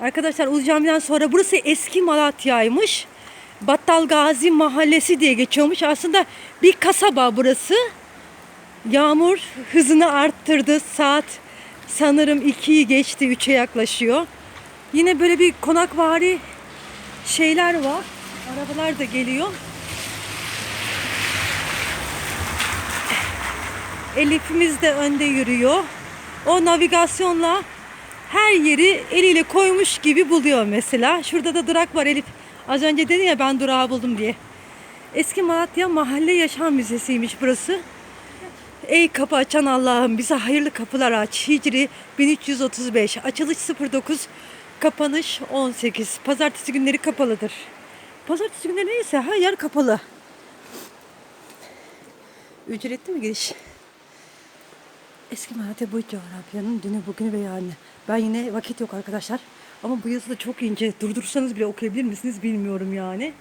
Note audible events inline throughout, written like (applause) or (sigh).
Arkadaşlar Ulu Cami'den sonra burası eski Malatya'ymış. Battal Gazi Mahallesi diye geçiyormuş. Aslında bir kasaba burası. Yağmur hızını arttırdı. Saat sanırım 2'yi geçti, 3'e yaklaşıyor. Yine böyle bir konakvari şeyler var. Arabalar da geliyor. Elif'imiz de önde yürüyor. O navigasyonla her yeri eliyle koymuş gibi buluyor mesela. Şurada da durak var Elif. Az önce dedin ya ben durağı buldum diye. Eski Malatya Mahalle Yaşam Müzesi'ymiş burası. Ey kapı açan Allah'ım bize hayırlı kapılar aç. Hicri 1335. Açılış 09. Kapanış 18. Pazartesi günleri kapalıdır. Pazartesi günleri neyse her yer kapalı. Ücretli mi giriş? Eski Malatya bu coğrafyanın dünü bugünü ve yarını. Ben yine vakit yok arkadaşlar. Ama bu yazı da çok ince. Durdursanız bile okuyabilir misiniz bilmiyorum yani.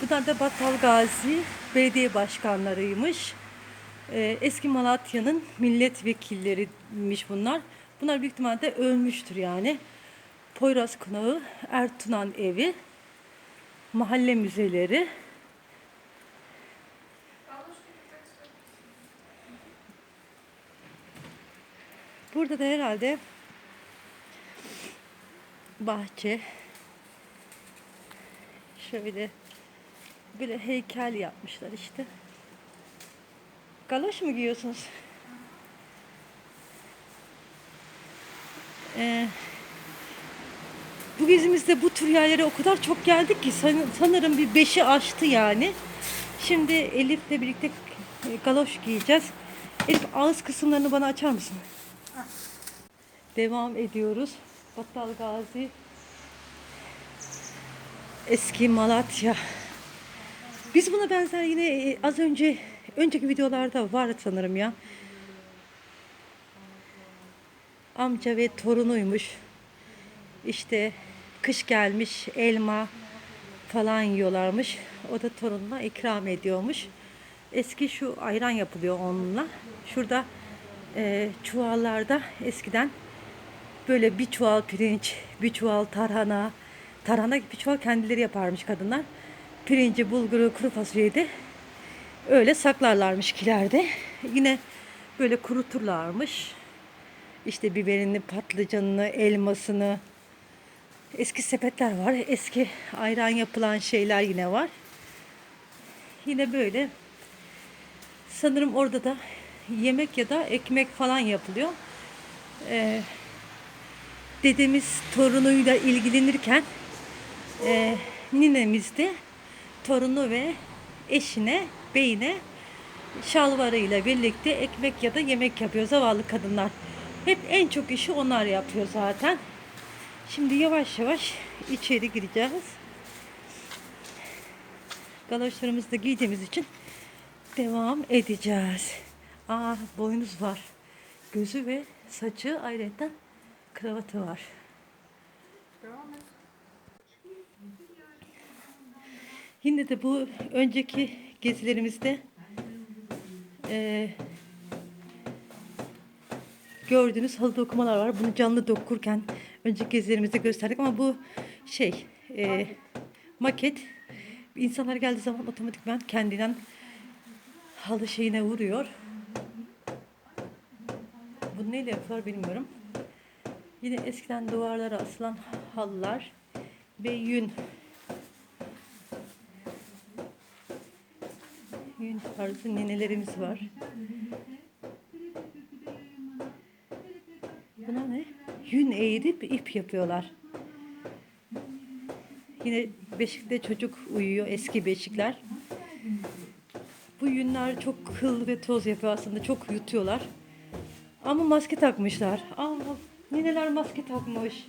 Bunlar da Battal Gazi belediye başkanlarıymış. Ee, eski Malatya'nın milletvekilleriymiş bunlar. Bunlar büyük ihtimalle ölmüştür yani. Poyraz Konağı, Ertuğrul Evi, mahalle müzeleri. Burada da herhalde bahçe şöyle böyle heykel yapmışlar işte. Galoş mu giyiyorsunuz? Ee, bu gezimizde bu tür yerlere o kadar çok geldik ki san- sanırım bir beşi aştı yani. Şimdi Elif'le birlikte galoş giyeceğiz. Elif ağız kısımlarını bana açar mısın? Devam ediyoruz. Battal Gazi Eski Malatya. Biz buna benzer yine e, az önce önceki videolarda var sanırım ya. Amca ve torunuymuş. İşte kış gelmiş elma falan yiyorlarmış. O da torununa ikram ediyormuş. Eski şu ayran yapılıyor onunla. Şurada e, çuvallarda eskiden böyle bir çuval pirinç, bir çuval tarhana, tarhana bir çuval kendileri yaparmış kadınlar. Pirinci, bulguru, kuru fasulyeyi de öyle saklarlarmış kilerde. Yine böyle kuruturlarmış. İşte biberini, patlıcanını, elmasını. Eski sepetler var. Eski ayran yapılan şeyler yine var. Yine böyle sanırım orada da yemek ya da ekmek falan yapılıyor. Ee, dedemiz torunuyla ilgilenirken e, ninemiz de torunu ve eşine, beyine şalvarıyla birlikte ekmek ya da yemek yapıyor zavallı kadınlar. Hep en çok işi onlar yapıyor zaten. Şimdi yavaş yavaş içeri gireceğiz. Galoşlarımızı da giydiğimiz için devam edeceğiz. Aa boynuz var. Gözü ve saçı ayrıca kravatı var. Yine de bu önceki gezilerimizde eee gördüğünüz halı dokumalar var. Bunu canlı dokurken önceki gezilerimizde gösterdik ama bu şey eee, maket insanlar geldiği zaman otomatikman kendinden halı şeyine vuruyor. Neyle yapıyorlar bilmiyorum. Yine eskiden duvarlara asılan halılar ve yün. Yün tarzı nenelerimiz var. Buna ne? Yün eğirip ip yapıyorlar. Yine beşikte çocuk uyuyor eski beşikler. Bu yünler çok kıl ve toz yapıyor aslında. Çok yutuyorlar. Ama maske takmışlar. Aa, nineler maske takmış.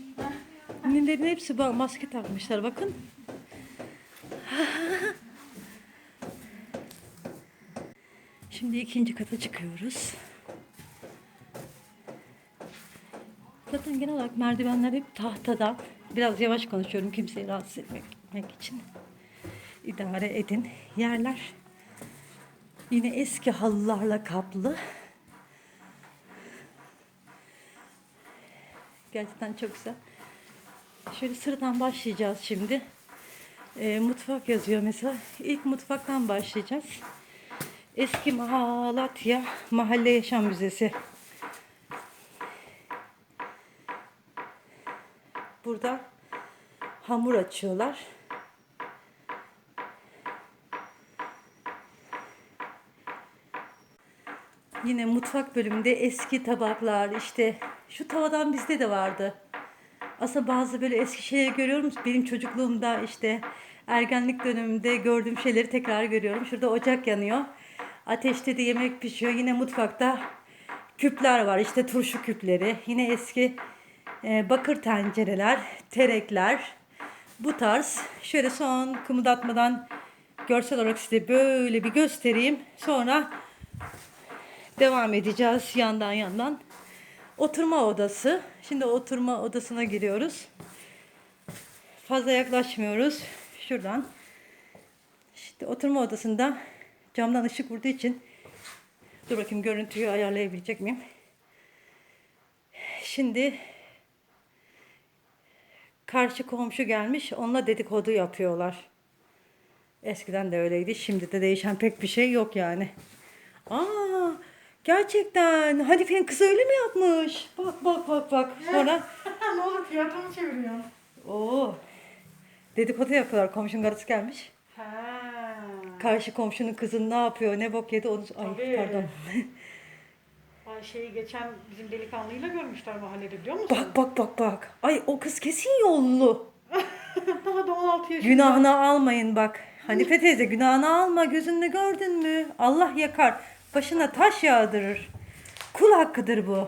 Ninelerin hepsi maske takmışlar. Bakın. (laughs) Şimdi ikinci kata çıkıyoruz. Zaten genel olarak merdivenler hep tahtadan. Biraz yavaş konuşuyorum kimseyi rahatsız etmek için. İdare edin. Yerler yine eski halılarla kaplı. Gerçekten çok güzel. Şöyle sıradan başlayacağız şimdi. Ee, mutfak yazıyor mesela. İlk mutfaktan başlayacağız. Eski Malatya Mahalle Yaşam Müzesi. Burada hamur açıyorlar. Yine mutfak bölümünde eski tabaklar işte şu tavadan bizde de vardı. Aslında bazı böyle eski şeyleri görüyorum. Benim çocukluğumda işte ergenlik döneminde gördüğüm şeyleri tekrar görüyorum. Şurada ocak yanıyor. Ateşte de yemek pişiyor. Yine mutfakta küpler var. İşte turşu küpleri. Yine eski e, bakır tencereler, terekler. Bu tarz. Şöyle son kımıldatmadan görsel olarak size böyle bir göstereyim. Sonra devam edeceğiz yandan yandan. Oturma odası. Şimdi oturma odasına giriyoruz. Fazla yaklaşmıyoruz. Şuradan. İşte oturma odasında camdan ışık vurduğu için dur bakayım görüntüyü ayarlayabilecek miyim? Şimdi karşı komşu gelmiş. Onunla dedikodu yapıyorlar. Eskiden de öyleydi. Şimdi de değişen pek bir şey yok yani. Aa, gerçekten Hanife'nin kızı öyle mi yapmış? Bak bak bak bak. (laughs) Sonra ne olur fiyatını çeviriyor. Oo. Dedikodu yapıyorlar. Komşunun karısı gelmiş. Ha. Karşı komşunun kızı ne yapıyor, ne bok yedi onu... Ay Tabii. pardon. (laughs) Ayşe'yi geçen bizim delikanlıyla görmüşler mahallede biliyor musun? bak bak bak bak. Ay o kız kesin yollu. (laughs) Daha da 16 yaşında. Günahını almayın bak. Hanife teyze günahını alma. Gözünle gördün mü? Allah yakar. Başına taş yağdırır. Kul hakkıdır bu.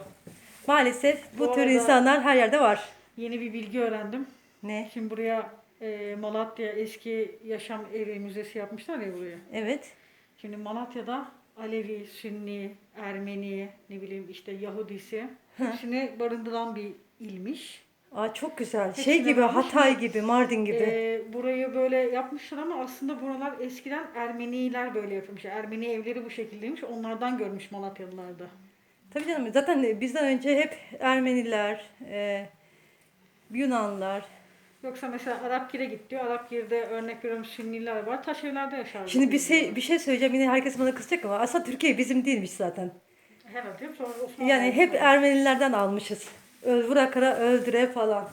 Maalesef bu, Bu tür arada- insanlar her yerde var. Yeni bir bilgi öğrendim. Ne? Şimdi buraya e, Malatya eski yaşam evi müzesi yapmışlar ya buraya. Evet. Şimdi Malatya'da Alevi, Sünni, Ermeni, ne bileyim işte Yahudisi hepsini barındıran bir ilmiş. Aa çok güzel. Hepsine Şey gibi, varmış. Hatay gibi, Mardin gibi. Ee, burayı böyle yapmışlar ama aslında buralar eskiden Ermeniler böyle yapmış. Ermeni evleri bu şekildeymiş. Onlardan görmüş Malatyalılar da. Tabii canım zaten bizden önce hep Ermeniler, e, Yunanlar. Yoksa mesela Arapgir'e git diyor. Arapgir'de örnek veriyorum Sünniler var. Taş evlerde yaşarlar. Şimdi bir şey, bir şey söyleyeceğim yine herkes bana kızacak ama aslında Türkiye bizim değilmiş zaten. Herhalde sonra Osmanlı Yani hep Ermenilerden almışız. Vura kara öldüre falan.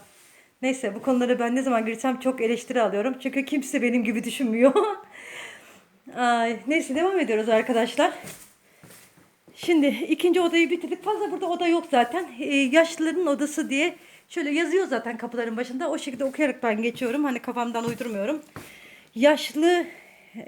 Neyse bu konulara ben ne zaman girsem çok eleştiri alıyorum. Çünkü kimse benim gibi düşünmüyor. (laughs) Ay, neyse devam ediyoruz arkadaşlar. Şimdi ikinci odayı bitirdik. Fazla burada oda yok zaten. Ee, yaşlıların odası diye şöyle yazıyor zaten kapıların başında. O şekilde okuyarak ben geçiyorum. Hani kafamdan uydurmuyorum. Yaşlı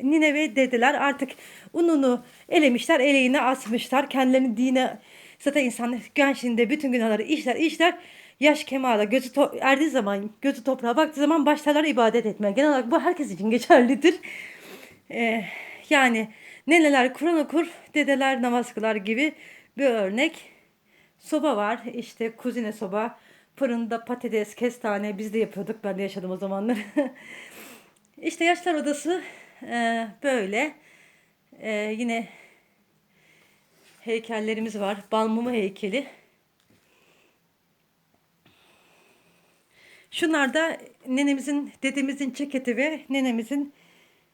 nine ve dedeler artık ununu elemişler, eleğine asmışlar. Kendilerini dine zaten insan gençliğinde bütün günahları işler işler. Yaş kemala gözü erdiği zaman gözü toprağa baktığı zaman başlarlar ibadet etmeye. Genel olarak bu herkes için geçerlidir. Ee, yani neneler Kur'an okur, dedeler namaz kılar gibi bir örnek. Soba var işte kuzine soba. Fırında patates, kestane biz de yapıyorduk. Ben de yaşadım o zamanlar. (laughs) işte yaşlar odası e, böyle. E, yine heykellerimiz var. Balmumu heykeli. Şunlar da nenemizin, dedemizin ceketi ve nenemizin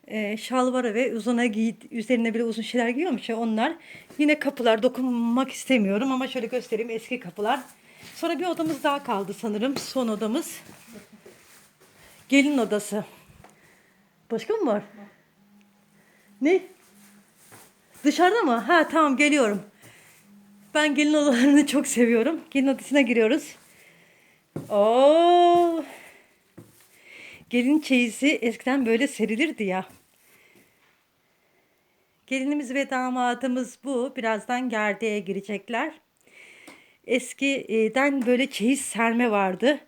e, şalvarı ve uzuna giy üzerine bile uzun şeyler giyiyormuş ya onlar. Yine kapılar dokunmak istemiyorum ama şöyle göstereyim eski kapılar. Sonra bir odamız daha kaldı sanırım. Son odamız. Gelin odası. Başka mı var? Ne? Dışarıda mı? Ha tamam geliyorum. Ben gelin odalarını (laughs) çok seviyorum. Gelin odasına giriyoruz. Oo. Gelin çeyizi eskiden böyle serilirdi ya. Gelinimiz ve damadımız bu. Birazdan gerdeğe girecekler. Eskiden böyle çeyiz serme vardı.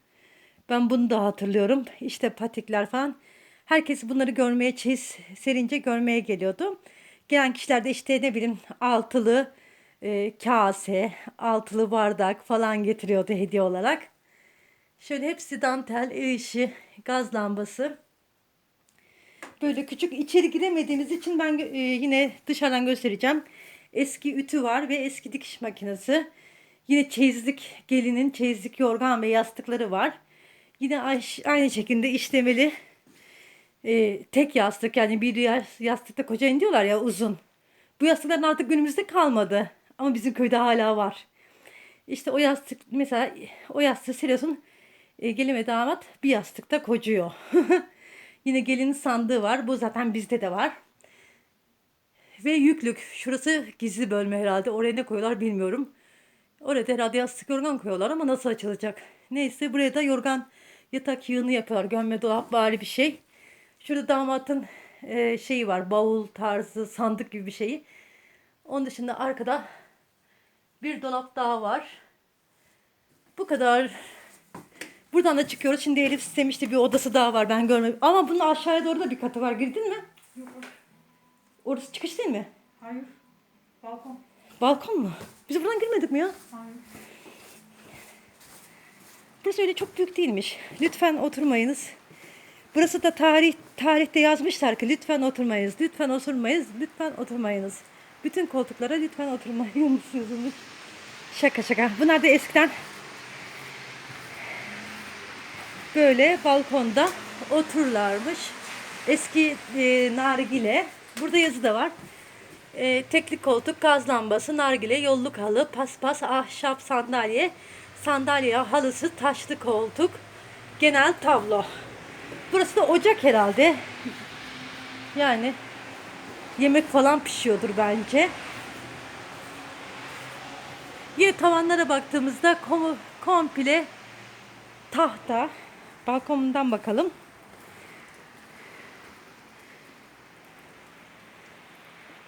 Ben bunu da hatırlıyorum. İşte patikler falan. Herkes bunları görmeye, çeyiz serince görmeye geliyordu. Gelen kişiler de işte ne bileyim altılı e, kase, altılı bardak falan getiriyordu hediye olarak. Şöyle hepsi dantel, el işi, gaz lambası. Böyle küçük içeri giremediğimiz için ben e, yine dışarıdan göstereceğim. Eski ütü var ve eski dikiş makinesi. Yine çeyizlik gelinin çeyizlik yorgan ve yastıkları var. Yine aynı şekilde işlemeli e, tek yastık yani bir yas- yastıkta kocayın diyorlar ya uzun. Bu yastıkların artık günümüzde kalmadı. Ama bizim köyde hala var. İşte o yastık mesela o yastığı seriyorsun. E, gelin ve damat bir yastıkta kocuyor. (laughs) Yine gelinin sandığı var. Bu zaten bizde de var. Ve yüklük. Şurası gizli bölme herhalde. Oraya ne koyuyorlar bilmiyorum. Oraya da herhalde yastık yorgan koyuyorlar ama nasıl açılacak? Neyse buraya da yorgan yatak yığını yapıyorlar. Gömme dolap bari bir şey. Şurada damatın e, şeyi var. Bavul tarzı sandık gibi bir şeyi. Onun dışında arkada bir dolap daha var. Bu kadar. Buradan da çıkıyoruz. Şimdi Elif istemişti bir odası daha var. Ben görmedim. Ama bunun aşağıya doğru da bir katı var. Girdin mi? Yok. Orası çıkış değil mi? Hayır. Balkon. Balkon mu? Biz buradan girmedik mi ya? Hayır. Burası öyle çok büyük değilmiş. Lütfen oturmayınız. Burası da tarih tarihte yazmışlar ki lütfen oturmayınız, lütfen oturmayınız, lütfen oturmayınız. Bütün koltuklara lütfen oturmayınız yazılmış. Şaka şaka. Bunlar da eskiden böyle balkonda otururlarmış. Eski e, nargile. Burada yazı da var. E, tekli koltuk, gaz lambası, nargile, yolluk halı, paspas, ahşap sandalye, sandalye halısı, taşlı koltuk, genel tablo. Burası da ocak herhalde. Yani yemek falan pişiyordur bence. Yine tavanlara baktığımızda komu, komple tahta. Balkonundan bakalım.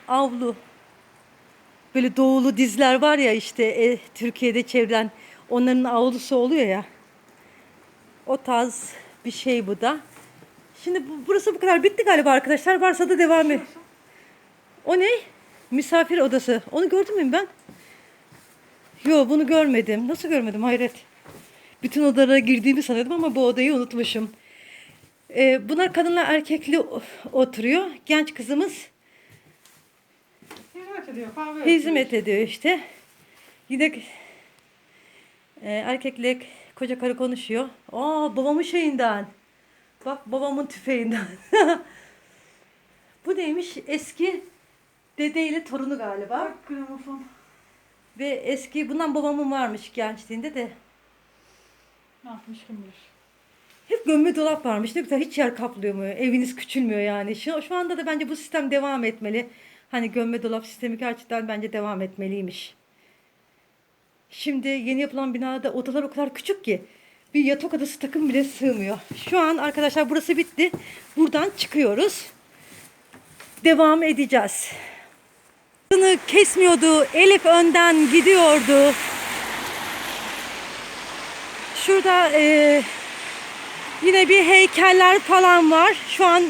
Avlu. Böyle doğulu dizler var ya işte e, Türkiye'de çevrilen onların avlusu oluyor ya. O tarz bir şey bu da. Şimdi bu, burası bu kadar bitti galiba arkadaşlar. Varsa da devam et. O ne? Misafir odası. Onu gördün mü ben? Yo bunu görmedim. Nasıl görmedim hayret. Bütün odalara girdiğimi sanıyordum ama bu odayı unutmuşum. Ee, bunlar kadınlar erkekli oturuyor. Genç kızımız Hizmet ediyor. Kahve hizmet ediyor işte. Yine e, erkekle koca karı konuşuyor. Aa babamın şeyinden. Bak babamın tüfeğinden. (laughs) Bu neymiş? Eski dedeyle torunu galiba. Bak gramofon. Ve eski bundan babamın varmış gençliğinde de. Ne yapmış kim bilir. Hep gömme dolap varmış. Ne güzel hiç yer kaplıyor mu? Eviniz küçülmüyor yani. Şu, şu anda da bence bu sistem devam etmeli. Hani gömme dolap sistemi gerçekten bence devam etmeliymiş. Şimdi yeni yapılan binada odalar o kadar küçük ki bir yatak odası takım bile sığmıyor. Şu an arkadaşlar burası bitti. Buradan çıkıyoruz. Devam edeceğiz. Hızını kesmiyordu. Elif önden gidiyordu. Şurada eee Yine bir heykeller falan var. Şu an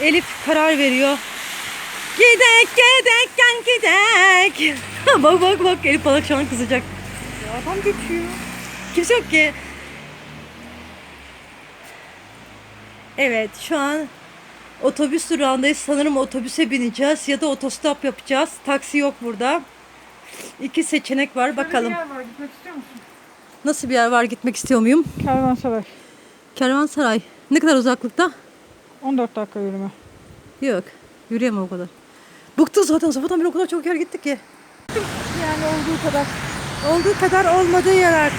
Elif karar veriyor. Gidek gidek gel gidek. (laughs) bak bak bak Elif bana şu an kızacak. Adam geçiyor. Kimse yok ki. Evet şu an otobüs durağındayız. Sanırım otobüse bineceğiz ya da otostop yapacağız. Taksi yok burada. İki seçenek var. Bakalım. Bir yer var. Gitmek istiyor musun? Nasıl bir yer var gitmek istiyor muyum? Kervansaray. Kervansaray. Ne kadar uzaklıkta? 14 dakika yürüme. Yok. Yürüyemem o kadar. Bıktım zaten. Sabahtan beri o kadar çok yer gittik ki. Yani olduğu kadar. Olduğu kadar olmadığı yerler.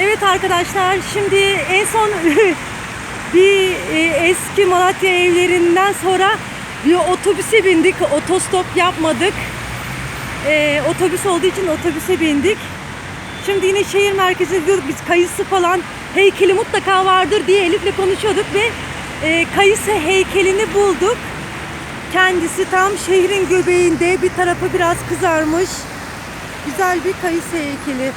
Evet arkadaşlar şimdi en son (laughs) bir e, eski Malatya evlerinden sonra bir otobüse bindik. Otostop yapmadık. E, otobüs olduğu için otobüse bindik. Şimdi yine şehir merkezine gidiyoruz. Biz kayısı falan heykeli mutlaka vardır diye Elif'le konuşuyorduk ve e, kayısı heykelini bulduk. Kendisi tam şehrin göbeğinde bir tarafı biraz kızarmış. Güzel bir kayısı heykeli.